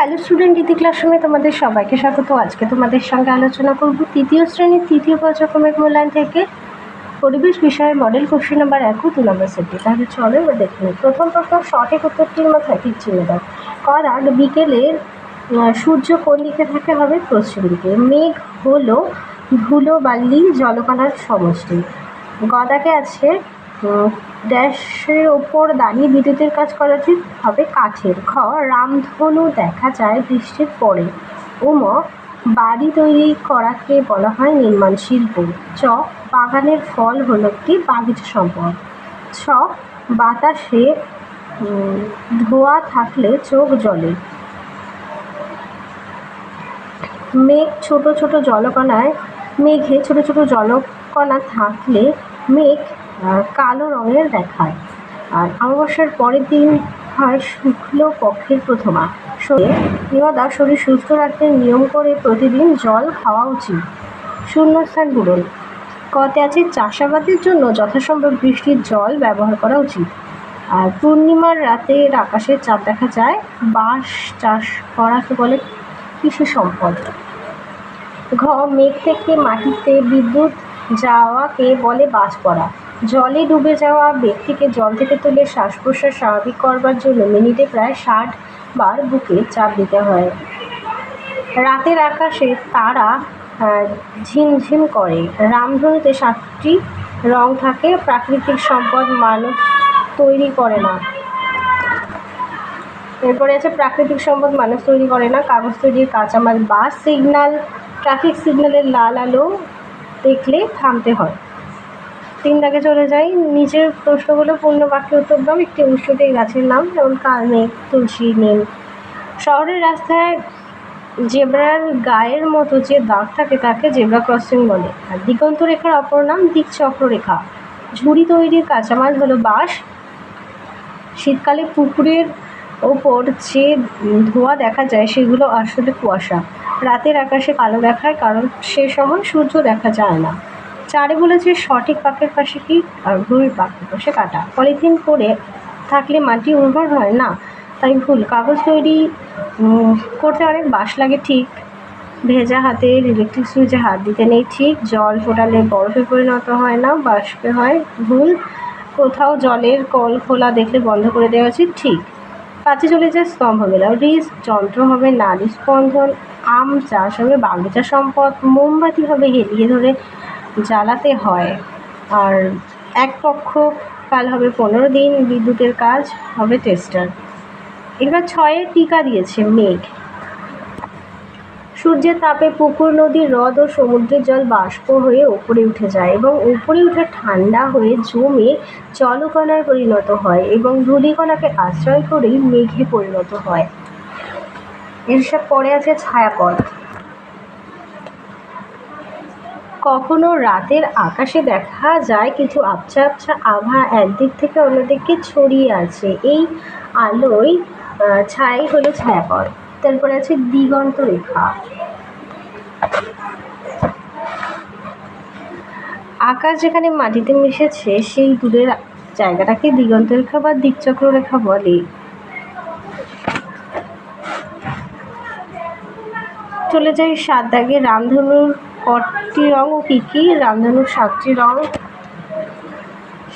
Hello student ইতি ক্লাসরুমে তোমাদের সবাইকে স্বাগত। আজকে তোমাদের সঙ্গে আলোচনা করব তৃতীয় শ্রেণির তৃতীয় পর্যায়ক্রমিক মূল্যায়ন থেকে পরিবেশ বিষয়ে মডেল কোশ্চেন নাম্বার এক দু নম্বর সেটটি তাহলে চলো এবার দেখে নিই। প্রথম প্রশ্ন, সঠিক উত্তরটির মাথায় ঠিক চিনে দাও। করার বিকেলের সূর্য কোন দিকে থাকে হবে? পশ্চিম দিকে। মেঘ হলো ধুলো বালি জলকণার সমষ্টি। গদাকে আছে ড্যাশের ওপর দাঁড়িয়ে বিদ্যুতের কাজ করা উচিত হবে কাঠের খ রামধনু দেখা যায় বৃষ্টির পরে। উম, বাড়ি তৈরি করাকে বলা হয় নির্মাণ শিল্প। চ, বাগানের ফল হলো একটি বাগিচা সম্পদ। ছ, বাতাসে ধোঁয়া থাকলে চোখ জ্বলে। মেঘ, ছোট ছোট জলকণায়, মেঘে ছোট ছোট জলকণা থাকলে মেঘ কালো রঙের দেখায়। আর অমাবস্যার পরের দিন হয় শুক্ল পক্ষের প্রথমা। শরীর নিয়দা শরীর সুস্থ রাখতে নিয়ম করে প্রতিদিন জল খাওয়া উচিত। শূন্যস্থান পূরণ। কতে আছে চাষাবাদের জন্য যথাসম্ভব বৃষ্টির জল ব্যবহার করা উচিত। আর পূর্ণিমার রাতের আকাশে চাঁদ দেখা যায়। বাঁশ চাষ করাকে বলে? কৃষি সম্পদ। ঘ মেঘ থেকে মাটিতে বিদ্যুৎ যাওয়াকে বলে বাজ পড়া। জলে ডুবে যাওয়া ব্যক্তিকে জল থেকে তুলে শ্বাস প্রশ্বাস স্বাভাবিক করবার জন্য মিনিটে প্রায় ষাট বার বুকে চাপ দিতে হয়। রাতের আকাশে তারা ঝিমঝিম করে। রামধনুতে সাতটি রং থাকে, প্রাকৃতিক সম্পদ মানুষ তৈরি করে না। এরপরে আছে, প্রাকৃতিক সম্পদ মানুষ তৈরি করে না। কাগজ তৈরির কাঁচামাল বাস সিগনাল ট্রাফিক সিগনালের লাল আলো দেখলে থামতে হয়। তিন দাগে চলে যাই। নিচের প্রশ্নগুলো পূর্ণ বাক্যে উত্তর দাও। একটি ঔষধি গাছের নাম যেমন কালমেঘ তুলসী নিম শহরের রাস্তায় জেব্রার গায়ের মতো যে দাগ থাকে তাকে জেব্রা ক্রসিং বলে। আর দিগন্ত রেখার অপর নাম দিকচক্র রেখা ঝুড়ি তৈরির কাঁচামাল হলো বাঁশ। শীতকালে পুকুরের ওপর যে ধোঁয়া দেখা যায়, সেগুলো আসলে কুয়াশা। রাতের আকাশে কালো দেখায়, কারণ সে সময় সূর্য দেখা যায় না। চারে বলেছে, সঠিক পাকের পাশে কি? আর ভুল পাকের পাশে কাটা। পলিথিন করে থাকলে মাটি উর্বর হয়? না, তাই ভুল। কাগজ তৈরি করতে অনেক বাঁশ লাগে ঠিক। ভেজা হাতে ইলেকট্রিক সুইচে হাত দিতে নেই ঠিক। জল ফোটালে বরফে পরিণত হয় না, বাষ্পে হয়। ভুল। কোথাও জলের কল খোলা দেখলে বন্ধ করে দেওয়া উচিত, ঠিক। কাছে চলে যায় স্তম্ভ মেলাও রিস, যন্ত্র হবে নারী স্পন্দন, আম, চাষ হবে বাগিচা সম্পদ। মোমবাতি হবে, হেলিয়ে ধরে জ্বালাতে হয়। আর এক পক্ষ কাল হবে পনেরো দিন, বিদ্যুতের কাজ হবে টেস্টার এবার ছয়ে টিকা দিয়েছে মেঘ। সূর্যের তাপে পুকুর নদী হ্রদ ও সমুদ্রের জল বাষ্প হয়ে ওপরে উঠে যায় এবং উপরে উঠে ঠান্ডা হয়ে জমে জলকণায় পরিণত হয় এবং ধূলিকণাকে আশ্রয় করেই মেঘে পরিণত হয়। এসব পরে আছে ছায়াপথ। কখনো রাতের আকাশে দেখা যায় কিছু আবছা আবছা আভা একদিক থেকে অন্যদিকে ছড়িয়ে আছে। এই আলোয় ছাই হলো ছায়াপথ তারপরে আছে দিগন্ত রেখা। আকাশ যেখানে মাটিতে মিশেছে, সেই দূরের জায়গাটাকে দিগন্ত রেখা বা দিকচক্র রেখা বলে। চলে যাই সাত দাগে রামধনুর কটি ও কী কী? রামধনুর সাতটি রং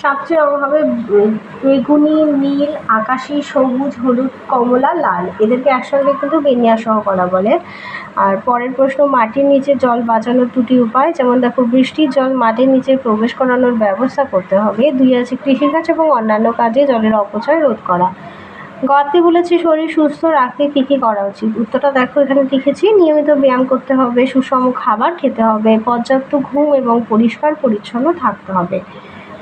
সাতটি রং হবে বেগুনি, নীল, আকাশি, সবুজ, হলুদ, কমলা, লাল। এদেরকে একসঙ্গে কিন্তু বিন্যাসহ করা বলে। আর পরের প্রশ্ন, মাটির নিচে জল বাঁচানোর দুটি উপায়। যেমন দেখো, বৃষ্টির জল মাটির নিচে প্রবেশ করানোর ব্যবস্থা করতে হবে। দুই আছে কৃষিকাজ এবং অন্যান্য কাজে জলের অপচয় রোধ করা। গতে বলেছি শরীর সুস্থ রাখতে কী কী করা উচিত? উত্তরটা দেখো, এখানে লিখেছি, নিয়মিত ব্যায়াম করতে হবে, সুষম খাবার খেতে হবে, পর্যাপ্ত ঘুম এবং পরিষ্কার পরিচ্ছন্ন থাকতে হবে।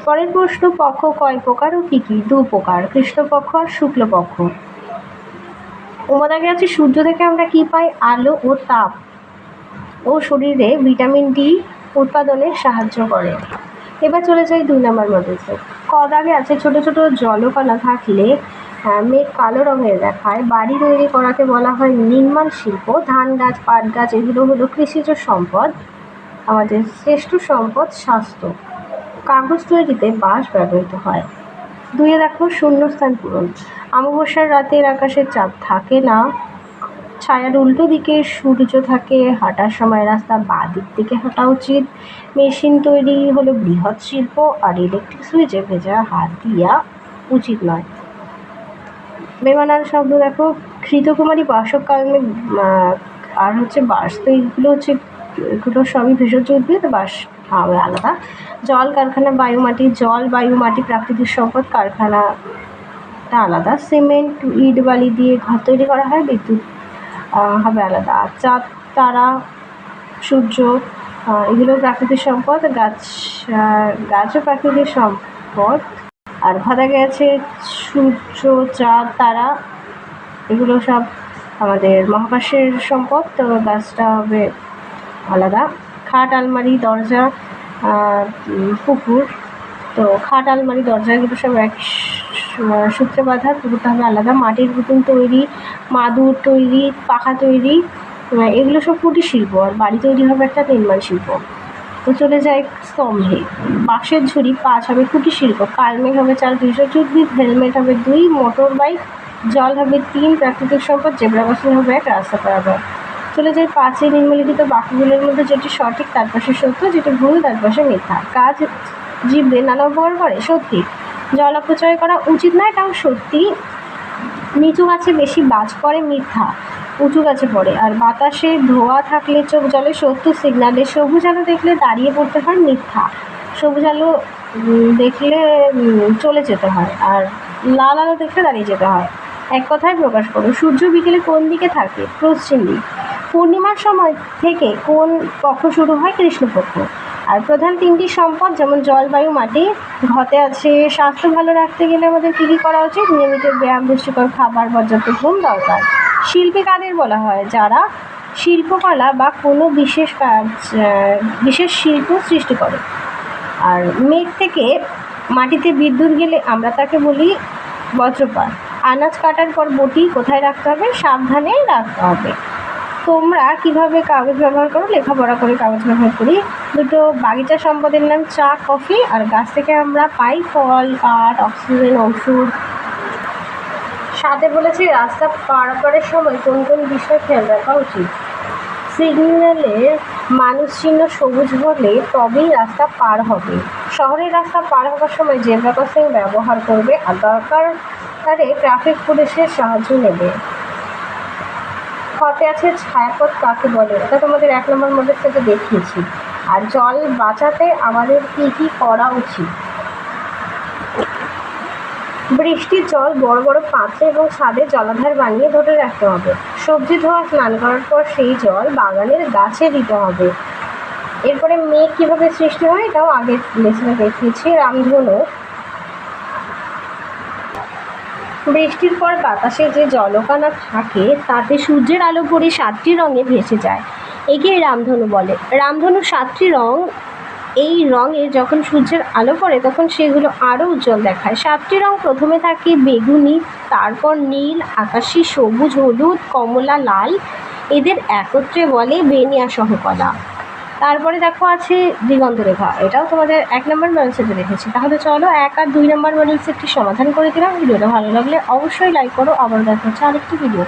পরের প্রশ্ন, পক্ষ কয় প্রকার ও কী কী? দু প্রকার, কৃষ্ণপক্ষ আর শুক্লপক্ষ। উমাদাগে আছে সূর্য থেকে আমরা কী পাই? আলো ও তাপ। ও শরীরে ভিটামিন ডি উৎপাদনে সাহায্য করে। এবার চলে যাই দুই নম্বর মধ্যে কদাগে আছে ছোট ছোট জলকণা থাকলে মেঘ কালো রঙের দেখায়। বাড়ি তৈরি করাকে বলা হয় নির্মাণ শিল্প। ধান গাছ, পাট গাছ, এগুলো হলো কৃষিজ সম্পদ। আমাদের শ্রেষ্ঠ সম্পদ স্বাস্থ্য। কাগজ তৈরিতে বাঁশ ব্যবহৃত হয়। দুইয়ে দেখো শূন্যস্থান পূরণ। অমাবস্যার রাতের আকাশে চাঁদ থাকে না। ছায়ার উল্টো দিকে সূর্য থাকে। হাঁটার সময় রাস্তা বাঁ দিক থেকে হাঁটা উচিত। মেশিন তৈরি হলো বৃহৎ শিল্প আর ইলেকট্রিক সুইচে ভেজা হাত দিয়া উচিত নয়। বেমানান শব্দ দেখো ঘৃতকুমারী বাসককালে আর হচ্ছে বাঁশ, তো এইগুলো হচ্ছে, এগুলো সবই ভেষজ উদ্ভিদ বাস হবে আলাদা। জল, কারখানা বায়ু মাটি জল বায়ু মাটি প্রাকৃতিক সম্পদ, কারখানাটা আলাদা। সিমেন্ট, ইট, বালি দিয়ে ঘর তৈরি করা হয়, বিদ্যুৎ হবে আলাদা। আর চাঁদ, তারা, সূর্য এগুলো প্রাকৃতিক সম্পদ, গাছ গাছও প্রাকৃতিক সম্পদ। আর ভাতা গেছে, সূর্য, চাঁদ, তারা, এগুলো সব আমাদের মহাকাশের সম্পদ, তো গাছটা হবে আলাদা। খাট, আলমারি, দরজা পুকুর, তো খাট, আলমারি, দরজা, এগুলো সব এক সূত্রে বাঁধা, পুকুরটা হবে আলাদা। মাটির পুতুল তৈরি, মাদুর তৈরি, পাখা তৈরি এগুলো সব কুটির শিল্প, আর বাড়ি তৈরি হবে একটা নির্মাণ শিল্প। তো চলে যায় স্তম্ভে। বাঁশের ঝুড়ি পাঁচ হবে কুটির শিল্প। কালমেঘ হবে চার ভেষজ উদ্ভিদ, হেলমেট হবে দুই, মোটর বাইক, জল হবে তিন, প্রাকৃতিক সম্পদ, জেব্রা ক্রসিং হবে এক, রাস্তা পারাবার চলে যায় পাঁচে, নিম্নলিখিত বাক্যগুলোর মধ্যে যেটি সঠিক তার পাশে সত্য, যেটি ভুল তার পাশে মিথ্যা। কাজ জীবদের নানা উপকার করে, সত্যি। জল অপচয় করা উচিত নয় এটাও সত্যি। নিচু গাছে বেশি বাজ পড়ে মিথ্যা। উঁচু গাছে পড়ে। আর বাতাসে ধোয়া থাকলে চোখ জলে সত্তর সিগনালে সবুজ আলো দেখলে দাঁড়িয়ে পড়তে হয় মিথ্যা। সবুজ আলো দেখলে চলে যেতে হয়। আর লাল আলো দেখলে দাঁড়িয়ে যেতে হয়। এক কথায় প্রকাশ করো, সূর্য বিকেলে কোন দিকে থাকে? পশ্চিম দিক। পূর্ণিমার সময় থেকে কোন পক্ষ শুরু হয়? কৃষ্ণপক্ষ। আর প্রধান তিনটি সম্পদ, যেমন জলবায়ু মাটি, ঘতে আছে স্বাস্থ্য ভালো রাখতে গেলে আমাদের কী কী করা উচিত? নিয়মিত ব্যায়াম, পুষ্টিকর খাবার, পর্যাপ্ত ঘুম দরকার। শিল্পী কাদের বলা হয়, যারা শিল্পকলা বা কোনো বিশেষ কাজ বিশেষ শিল্প সৃষ্টি করে। আর মেঘ থেকে মাটিতে বিদ্যুৎ গেলে আমরা তাকে বলি বজ্রপাত। আনাজ কাটার পর বটি কোথায় রাখতে হবে? সাবধানে রাখতে হবে। তোমরা কীভাবে কাগজ ব্যবহার করো? লেখাপড়া করে কাগজ ব্যবহার করি। দুটো বাগিচা সম্পদের নাম চা, কফি, আর গাছ থেকে আমরা পাই ফল, কাঠ, অক্সিজেন, ওষুধ সাথে বলেছি, রাস্তা পারাপারের সময় কোন কোন বিষয় খেয়াল রাখা উচিত? সিগন্যালে মানুষ চিহ্ন সবুজ হলে তবেই রাস্তা পার হবে। শহরের রাস্তা পার হওয়ার সময় জেব্রা ক্রসিং ব্যবহার করবে, আর দরকার তারে ট্রাফিক পুলিশের সাহায্য নেবে। হতে আছে ছায়াপথ, কাকে বলে? এটা তোমাদের এক নম্বর মডেল থেকে দেখিয়েছি। আর জল বাঁচাতে আমাদের কী কী করা উচিত? বৃষ্টির জল বড় বড় পাত্রে এবং ছাদে জলাধার বানিয়ে ধরে রাখতে হবে। সবজি ধোয়া, স্নান করার পর সেই জল বাগানের গাছে দিতে হবে। এরপরে মেঘ কীভাবে সৃষ্টি হয়, এটাও আগের লেসনে দেখিয়েছি রামধনু। বৃষ্টির পর বাতাসে যে জলকানা থাকে, তাতে সূর্যের আলো পড়ে সাতটি রঙে ভেসে যায়। একে রামধনু বলে। রামধনু সাতটি রং এই রঙে যখন সূর্যের আলো পড়ে, তখন সেগুলো আরও উজ্জ্বল দেখায়। সাতটি রং প্রথমে থাকে বেগুনি, তারপর নীল, আকাশি, সবুজ, হলুদ, কমলা, লাল। এদের একত্রে বলে বেনিয়া সহকলা। তারপরে দেখো আছে দিগন্তরেখা। এটাও তোমাদের এক নম্বর মডেলসেতে রেখেছি তাহলে চলো এক আর দুই নম্বর মডেলস একটি সমাধান করে দিলাম। ভিডিওটা ভালো লাগলে অবশ্যই লাইক করো। আবার দেখা হচ্ছে আরেকটি ভিডিও